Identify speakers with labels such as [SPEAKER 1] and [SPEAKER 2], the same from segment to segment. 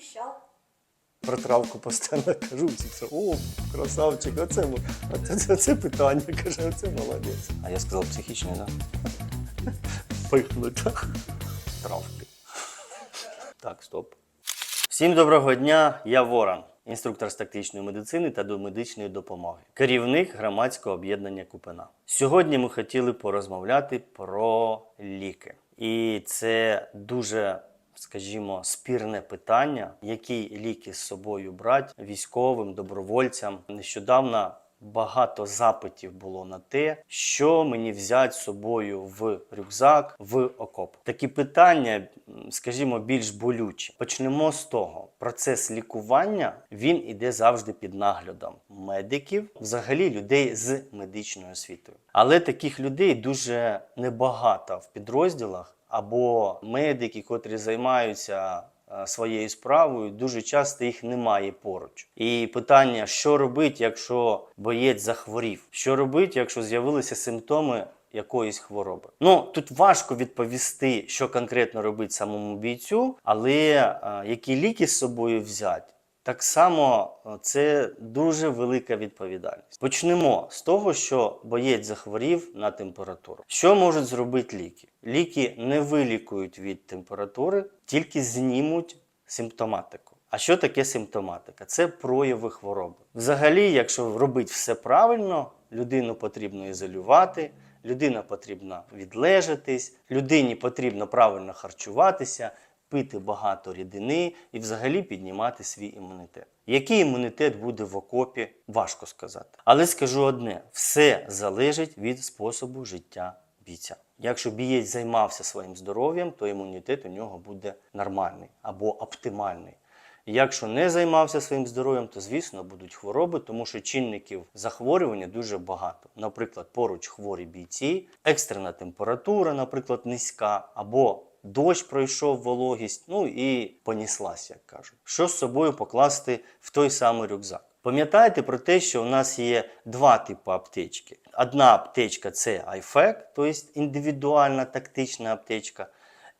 [SPEAKER 1] Піщал.
[SPEAKER 2] Про травку постійно кажу, це о, красавчик, оце, оце, це, це питання, каже, оце молодець.
[SPEAKER 3] А я сказав психічний, да?
[SPEAKER 2] Пихнуть.
[SPEAKER 3] Травки. Так, стоп. Всім доброго дня, я Ворон, інструктор з тактичної медицини та домедичної допомоги, керівник громадського об'єднання Купина. Сьогодні ми хотіли порозмовляти про ліки. І це дуже, скажімо, спірне питання, які ліки з собою брати військовим, добровольцям. Нещодавно багато запитів було на те, що мені взяти з собою в рюкзак, в окоп. Такі питання, скажімо, більш болючі. Почнемо з того. Процес лікування він іде завжди під наглядом медиків, взагалі людей з медичною освітою. Але таких людей дуже небагато в підрозділах або медики, котрі займаються своєю справою, дуже часто їх немає поруч. І питання, що робить, якщо боєць захворів, що робить, якщо з'явилися симптоми. Якоїсь хвороби. Ну тут важко відповісти, що конкретно робить самому бійцю, але е, які ліки з собою взяти, так само е, це дуже велика відповідальність. Почнемо з того, що боєць захворів на температуру. Що можуть зробити ліки? Ліки не вилікують від температури, тільки знімуть симптоматику. А що таке симптоматика? Це прояви хвороби. Взагалі, якщо робити все правильно, людину потрібно ізолювати, людина потрібно відлежатись, людині потрібно правильно харчуватися, пити багато рідини і взагалі піднімати свій імунітет. Який імунітет буде в окопі, важко сказати. Але скажу одне: все залежить від способу життя бійця. Якщо бієць займався своїм здоров'ям, то імунітет у нього буде нормальний або оптимальний. Якщо не займався своїм здоров'ям, то звісно будуть хвороби, тому що чинників захворювання дуже багато. Наприклад, поруч хворі бійці, екстрена температура, наприклад, низька, або дощ пройшов вологість, ну і поніслась, як кажуть. Що з собою покласти в той самий рюкзак? Пам'ятайте про те, що у нас є два типи аптечки. Одна аптечка це IFEC, тобто індивідуальна тактична аптечка.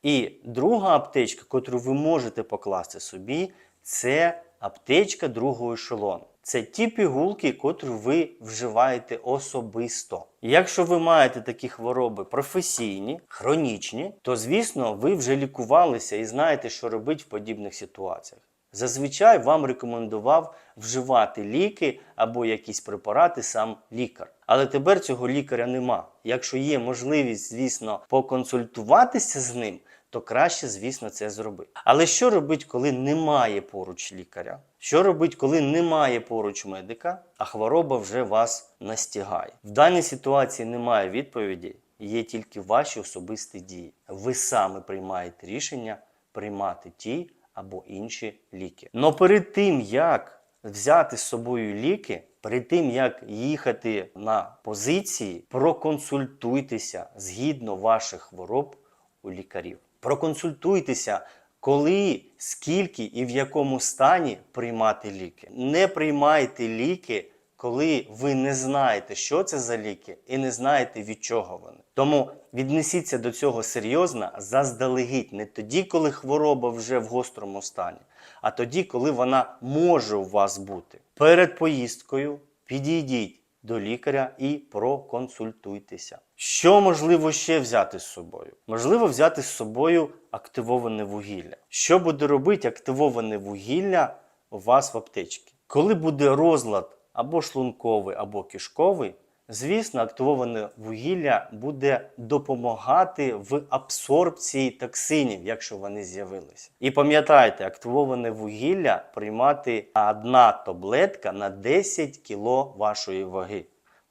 [SPEAKER 3] І друга аптечка, яку ви можете покласти собі, це аптечка другого ешелону. Це ті пігулки, котрі ви вживаєте особисто. Якщо ви маєте такі хвороби професійні, хронічні, то звісно ви вже лікувалися і знаєте, що робити в подібних ситуаціях. Зазвичай вам рекомендував вживати ліки або якісь препарати сам лікар. Але тепер цього лікаря нема. Якщо є можливість, звісно, поконсультуватися з ним, то краще, звісно, це зробити. Але що робить, коли немає поруч лікаря? Що робить, коли немає поруч медика, а хвороба вже вас настігає? В даній ситуації немає відповіді, є тільки ваші особисті дії. Ви саме приймаєте рішення приймати ті або інші ліки. Но перед тим, як взяти з собою ліки, перед тим як їхати на позиції, проконсультуйтеся згідно ваших хвороб у лікарів. Проконсультуйтеся, коли, скільки і в якому стані приймати ліки. Не приймайте ліки, коли ви не знаєте, що це за ліки, і не знаєте, від чого вони. Тому віднесіться до цього серйозно заздалегідь, не тоді, коли хвороба вже в гострому стані, а тоді, коли вона може у вас бути. Перед поїздкою підійдіть до лікаря і проконсультуйтеся. Що можливо ще взяти з собою? Можливо, взяти з собою активоване вугілля. Що буде робити активоване вугілля у вас в аптечці? Коли буде розлад або шлунковий, або кишковий, звісно, активоване вугілля буде допомагати в абсорбції токсинів, якщо вони з'явилися. І пам'ятайте, активоване вугілля приймати одна таблетка на 10 кг вашої ваги.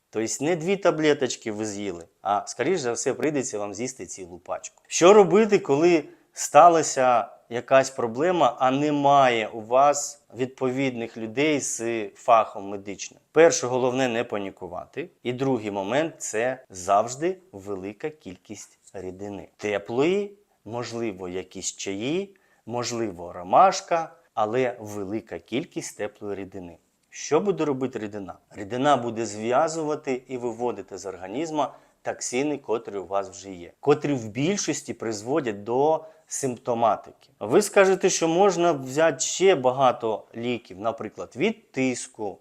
[SPEAKER 3] Тобто не дві таблеточки ви з'їли, а скоріш за все прийдеться вам з'їсти цілу пачку. Що робити, коли сталася якась проблема, а немає у вас відповідних людей з фахом медичним? Перше, головне не панікувати. І другий момент це завжди велика кількість рідини. Теплої, можливо, якісь чаї, можливо, ромашка, але велика кількість теплої рідини. Що буде робити рідина? Рідина буде зв'язувати і виводити з організму токсини, котрі у вас вже є, котрі в більшості призводять до симптоматики. Ви скажете, що можна взяти ще багато ліків, наприклад, від тиску.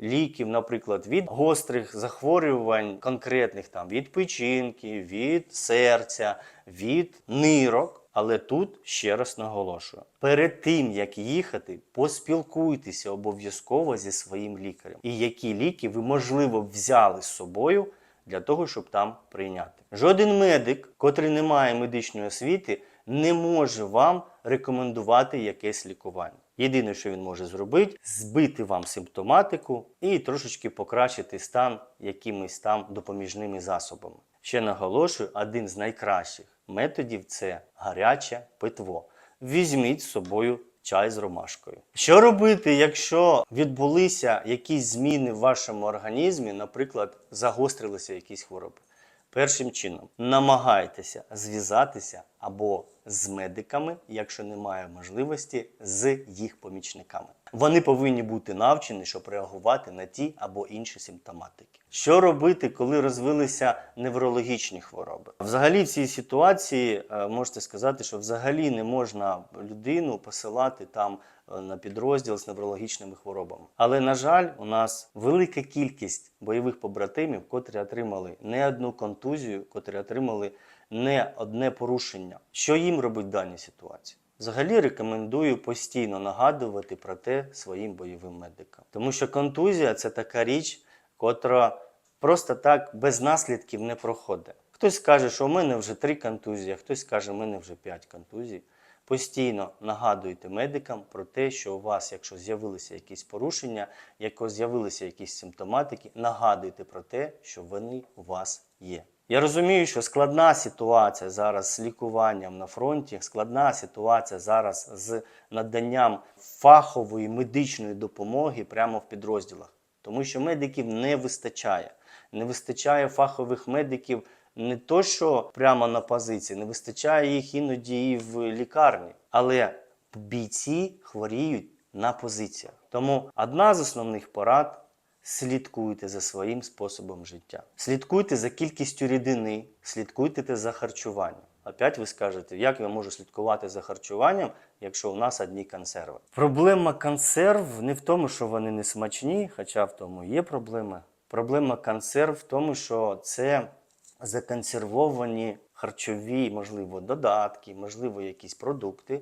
[SPEAKER 3] Ліків, наприклад, від гострих захворювань конкретних там від печінки, від серця, від нирок. Але тут ще раз наголошую: перед тим як їхати, поспілкуйтеся обов'язково зі своїм лікарем. І які ліки ви, можливо, взяли з собою для того, щоб там прийняти. Жоден медик, котрий не має медичної освіти, не може вам рекомендувати якесь лікування. Єдине, що він може зробити, збити вам симптоматику і трошечки покращити стан якимись там допоміжними засобами. Ще наголошую, один з найкращих методів це гаряче питво. Візьміть з собою чай з ромашкою. Що робити, якщо відбулися якісь зміни в вашому організмі, наприклад, загострилися якісь хвороби? Першим чином намагайтеся зв'язатися або з медиками, якщо немає можливості, з їх помічниками. Вони повинні бути навчені, щоб реагувати на ті або інші симптоматики. Що робити, коли розвилися неврологічні хвороби? Взагалі, в цій ситуації е, можете сказати, що взагалі не можна людину посилати там е, на підрозділ з неврологічними хворобами. Але на жаль, у нас велика кількість бойових побратимів, котрі отримали не одну контузію, котрі отримали не одне порушення. Що їм робить в даній ситуації? Взагалі рекомендую постійно нагадувати про те своїм бойовим медикам, тому що контузія це така річ, котра просто так без наслідків не проходить. Хтось скаже, що у мене вже три контузії, а хтось скаже, у мене вже п'ять контузій. Постійно нагадуйте медикам про те, що у вас, якщо з'явилися якісь порушення, якщо з'явилися якісь симптоматики, нагадуйте про те, що вони у вас є. Я розумію, що складна ситуація зараз з лікуванням на фронті, складна ситуація зараз з наданням фахової медичної допомоги прямо в підрозділах, тому що медиків не вистачає. Не вистачає фахових медиків не то, що прямо на позиції, не вистачає їх іноді і в лікарні, але бійці хворіють на позиціях. Тому одна з основних порад слідкуйте за своїм способом життя. Слідкуйте за кількістю рідини, слідкуйте за харчуванням. Опять ви скажете, як я можу слідкувати за харчуванням, якщо у нас одні консерви? Проблема консерв не в тому, що вони не смачні, хоча в тому є проблема. Проблема консерв в тому, що це законсервовані харчові, можливо, додатки, можливо, якісь продукти.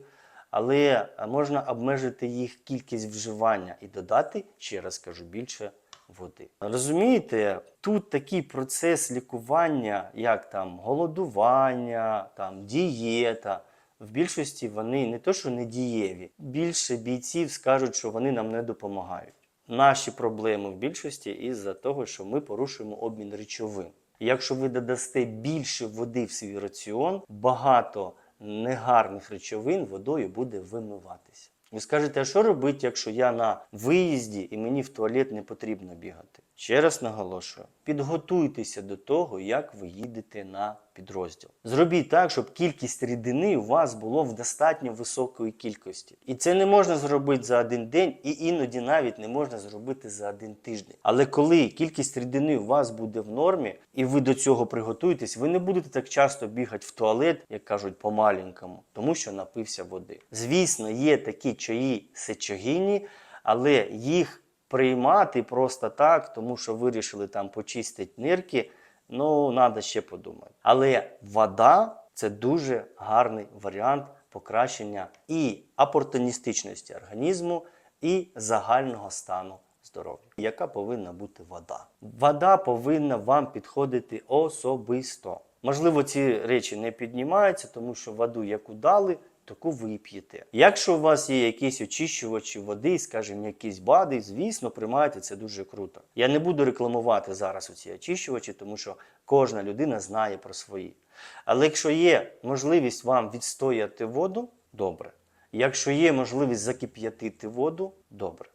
[SPEAKER 3] Але можна обмежити їх кількість вживання і додати, ще раз кажу, більше води. Розумієте, тут такий процес лікування, як там голодування, там дієта. В більшості вони не то, що не дієві. Більше бійців скажуть, що вони нам не допомагають. Наші проблеми в більшості із-за того, що ми порушуємо обмін речовин. Якщо ви додасте більше води в свій раціон, багато негарних речовин водою буде вимиватися. Ви скажете, а що робити, якщо я на виїзді і мені в туалет не потрібно бігати? Ще раз наголошую: підготуйтеся до того, як ви їдете на підрозділ. Зробіть так, щоб кількість рідини у вас було в достатньо високої кількості. І це не можна зробити за один день, і іноді навіть не можна зробити за один тиждень. Але коли кількість рідини у вас буде в нормі, і ви до цього приготуєтесь, ви не будете так часто бігати в туалет, як кажуть, по-маленькому, тому що напився води. Звісно, є такі чаї сечогінні, але їх приймати просто так, тому що вирішили там почистити нирки, ну, треба ще подумати. Але вода це дуже гарний варіант покращення і опортуністичності організму, і загального стану здоров'я. Яка повинна бути вода? Вода повинна вам підходити особисто. Можливо, ці речі не піднімаються, тому що воду, яку дали, таку ви п'єте. Якщо у вас є якісь очищувачі води, скажімо, якісь БАДи, звісно, приймайте це дуже круто. Я не буду рекламувати зараз ці очищувачі, тому що кожна людина знає про свої. Але якщо є можливість вам відстояти воду, добре. Якщо є можливість закип'ятити воду, добре.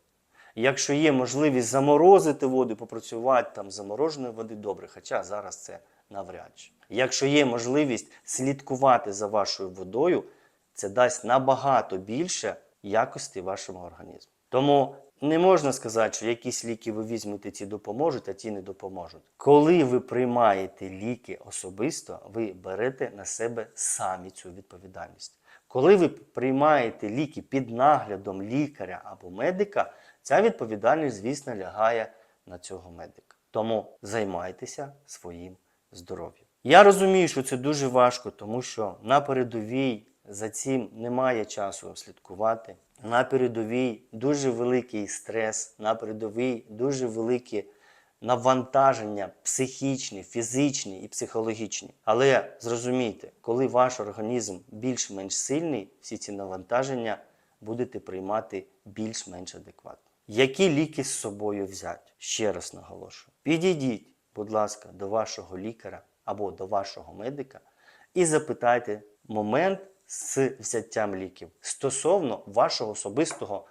[SPEAKER 3] Якщо є можливість заморозити воду, попрацювати там замороженої води, добре, хоча зараз це навряд чи. Якщо є можливість слідкувати за вашою водою, це дасть набагато більше якості вашому організму. Тому Не можна сказати, що якісь ліки ви візьмете, ці допоможуть, а ті не допоможуть. Коли ви приймаєте ліки особисто, ви берете на себе самі цю відповідальність. Коли ви приймаєте ліки під наглядом лікаря або медика, ця відповідальність, звісно, лягає на цього медика. Тому займайтеся своїм здоров'ям. Я розумію, що це дуже важко, тому що на передовій за цим немає часу слідкувати. На передовій дуже великий стрес, на передовій дуже великі навантаження психічні, фізичні і психологічні. Але зрозумійте, коли ваш організм більш-менш сильний, всі ці навантаження будете приймати більш-менш адекватно. Які ліки з собою взяти? Ще раз наголошую. Підійдіть, будь ласка, до вашого лікаря або до вашого медика і запитайте момент з взяттям ліків стосовно вашого особистого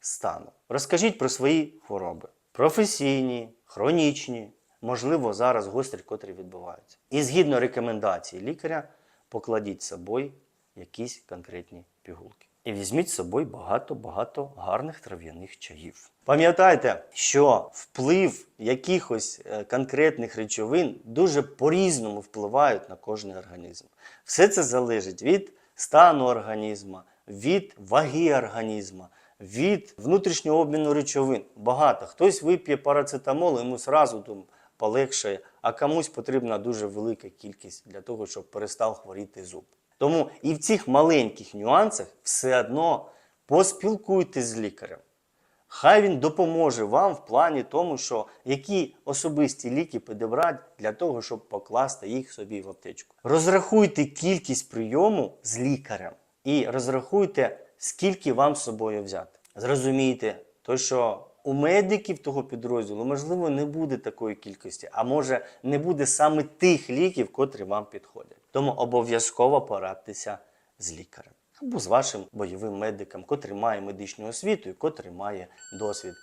[SPEAKER 3] стану. Розкажіть про свої хвороби. Професійні, хронічні, можливо, зараз гострі, котрі відбуваються. І згідно рекомендацій лікаря, покладіть з собою якісь конкретні пігулки. І візьміть з собою багато-багато гарних трав'яних чаїв. Пам'ятайте, що вплив якихось е, конкретних речовин дуже по-різному впливають на кожний організм. Все це залежить від стану організму, від ваги організму, від внутрішнього обміну речовин. Багато. Хтось вип'є парацетамол, йому сразу там полегшає, а комусь потрібна дуже велика кількість для того, щоб перестав хворіти зуб. Тому і в цих маленьких нюансах все одно поспілкуйтесь з лікарем. Хай він допоможе вам в плані тому, що які особисті ліки підібрати для того, щоб покласти їх собі в аптечку. Розрахуйте кількість прийому з лікарем і розрахуйте, скільки вам з собою взяти. Зрозумійте, то що у медиків того підрозділу можливо не буде такої кількості, а може не буде саме тих ліків, котрі вам підходять. Тому обов'язково порадьтеся з лікарем або з вашим бойовим медиком, котрий має медичну освіту і котрий має досвід.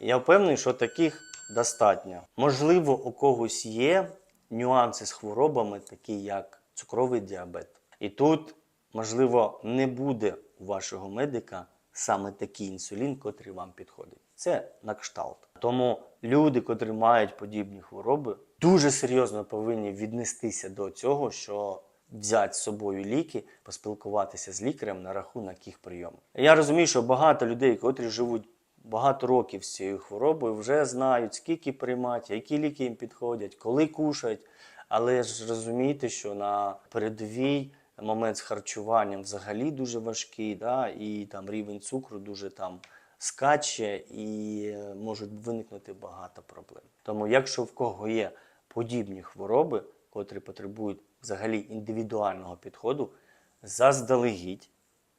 [SPEAKER 3] Я впевнений, що таких достатньо. Можливо, у когось є нюанси з хворобами, такі як цукровий діабет. І тут, можливо, не буде у вашого медика саме такий інсулін, котрий вам підходить. Це на кшталт. Тому люди, котрі мають подібні хвороби, дуже серйозно повинні віднестися до цього, що взяти з собою ліки, поспілкуватися з лікарем на рахунок їх прийому. Я розумію, що багато людей, котрі живуть багато років з цією хворобою, вже знають, скільки приймати, які ліки їм підходять, коли кушають. Але ж розумійте, що на передовій момент з харчуванням взагалі дуже важкий, да? і там рівень цукру дуже там скаче, і е, можуть виникнути багато проблем. Тому, якщо в кого є подібні хвороби, котрі потребують взагалі індивідуального підходу, заздалегідь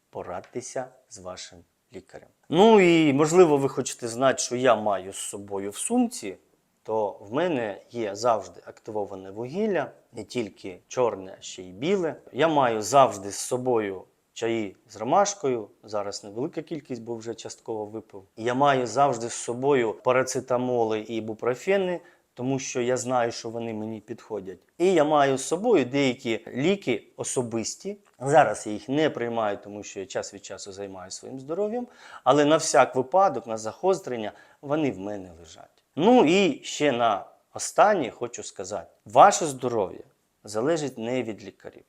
[SPEAKER 3] порадьтеся з вашим лікарем. Ну і можливо, ви хочете знати, що я маю з собою в сумці, то в мене є завжди активоване вугілля, не тільки чорне, а ще й біле. Я маю завжди з собою чаї з ромашкою. Зараз невелика кількість, бо вже частково випив. Я маю завжди з собою парацетамоли і ібупрофени, тому що я знаю, що вони мені підходять. І я маю з собою деякі ліки особисті. Зараз я їх не приймаю, тому що я час від часу займаюся своїм здоров'ям. Але на всяк випадок, на загострення, вони в мене лежать. Ну і ще на останнє хочу сказати: ваше здоров'я залежить не від лікарів.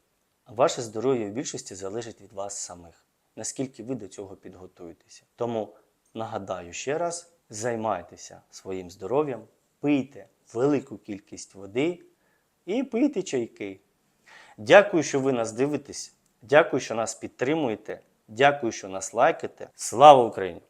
[SPEAKER 3] Ваше здоров'я в більшості залежить від вас самих, наскільки ви до цього підготуєтеся. Тому нагадаю ще раз: займайтеся своїм здоров'ям, пийте велику кількість води і пийте чайки. Дякую, що ви нас дивитесь. Дякую, що нас підтримуєте. Дякую, що нас лайкаєте. Слава Україні!